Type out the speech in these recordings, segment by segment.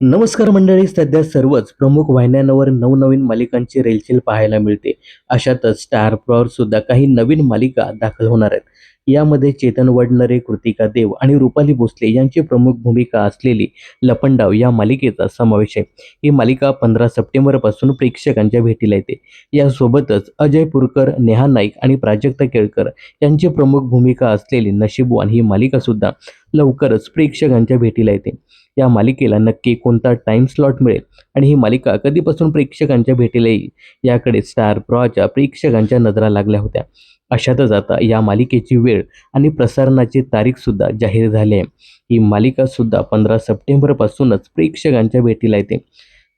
नमस्कार मंडळी सध्या सर्वच प्रमुख वाहिन्यांवर नवनवीन मालिकांची रेलचेल पाहायला मिळते. अशातच स्टार प्रॉवर सुद्धा काही नवीन मालिका दाखल होणार आहेत. यामध्ये चेतन वडनरे कृतिका देव आणि रुपाली भोसले यांची प्रमुख भूमिका असलेली लपंडाव या मालिकेचा समावेश आहे. ही मालिका पंधरा सप्टेंबरपासून प्रेक्षकांच्या भेटीला येते. यासोबतच अजय पुरकर नेहा नाईक आणि प्राजक्ता केळकर यांची प्रमुख भूमिका असलेली नशीबवान ही मालिका सुद्धा लवकरच प्रेक्षकांच्या भेटीला येते. या मालिकेला नक्की कोणता टाइम स्लॉट मिळेल आणि ही मालिका कधीपासून प्रेक्षकांच्या भेटीला येईल याकडे स्टार प्रॉच्या प्रेक्षकांच्या नजरा लागल्या होत्या. अशातच आता या मालिकेची वेळ आणि प्रसारणाची तारीखसुद्धा जाहीर झाली आहे. ही मालिकासुद्धा पंधरा सप्टेंबरपासूनच प्रेक्षकांच्या भेटीला येते.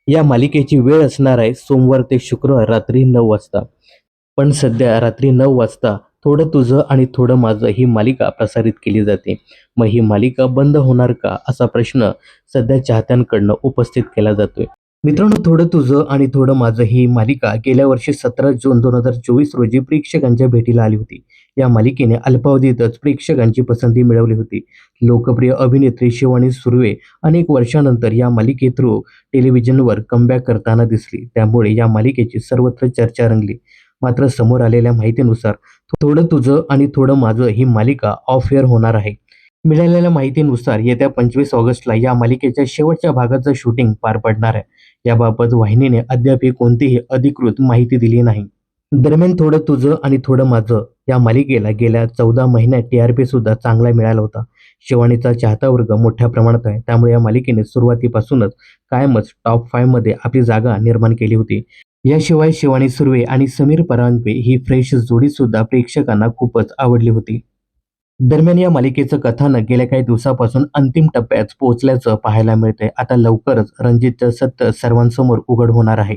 या मालिकेची वेळ असणार आहे सोमवार ते शुक्रवार रात्री नऊ वाजता. पण सध्या रात्री नऊ वाजता थोडं तुझं आणि थोडं माझं ही मालिका प्रसारित केली जाते. मग ही मालिका बंद होणार का असा प्रश्न सध्या चाहत्यांकडनं उपस्थित केला जातोय. मित्रांनो थोडं तुझं आणि थोडं माझं ही मालिका गेल्या वर्षी सतरा जून दोन हजार चोवीस रोजी प्रेक्षकांच्या भेटीला आली होती. या मालिकेने अल्पावधीतच प्रेक्षकांची पसंती मिळवली होती. लोकप्रिय अभिनेत्री शिवानी सुर्वे अनेक वर्षानंतर या मालिके थ्रू टेलिव्हिजनवर कमबॅक करताना दिसली. त्यामुळे या मालिकेची सर्वत्र चर्चा रंगली. मात्र समोर आलेल्या माहितीनुसार थोडं तुझं आणि थोडं माझं ही मालिका ऑफ एअर होणार आहे. मिळालेल्या माहितीनुसार येत्या पंचवीस ऑगस्टला या मालिकेच्या शेवटच्या भागाचं शूटिंग पार पडणार आहे. याबाबत वाहिनीने अद्याप कोणतीही अधिकृत माहिती दिली नाही. दरम्यान थोडं तुझं आणि थोडं माझं या मालिकेला गेल्या चौदा महिन्यात टी आर पी सुद्धा चांगला मिळाला होता. शिवानीचा चाहता वर्ग मोठ्या प्रमाणात आहे. त्यामुळे या मालिकेने सुरुवातीपासूनच कायमच टॉप फाईव्हमध्ये आपली जागा निर्माण केली होती. याशिवाय शिवानी सुर्वे आणि समीर परांजपे ही फ्रेश जोडी सुद्धा प्रेक्षकांना खूपच आवडली होती. दरम्यान या मालिकेचं कथानक गेल्या काही दिवसापासून अंतिम टप्प्यात पोहोचल्याचं पाहायला मिळतंय. आता लवकरच रणजितचं सत्य सर्वांसमोर उघड होणार आहे.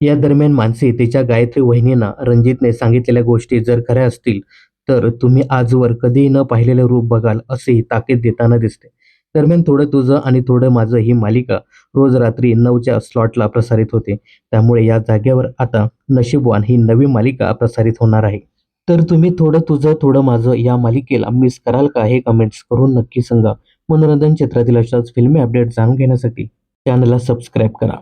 या दरम्यान मानसी तिच्या गायत्री वहिनींना रणजितने सांगितलेल्या गोष्टी जर खऱ्या असतील तर तुम्ही आजवर कधीही न पाहिलेलं रूप बघाल असेही ताकीद देताना दिसते दरम्यान थोडं तुझं आणि थोडं माझं ही मालिका रोज रात्री नऊच्या स्लॉटला प्रसारित होते. त्यामुळे या जागेवर आता नशीबवान ही नवी मालिका प्रसारित होणार आहे. तर तुम्ही थोडं तुझं थोडं माझं या मालिकेला मिस कराल का हे कमेंट्स करून नक्की सांगा. मनोरंजन क्षेत्रातील अशाच फिल्मी अपडेट जाणून घेण्यासाठी चॅनलला सबस्क्राईब करा.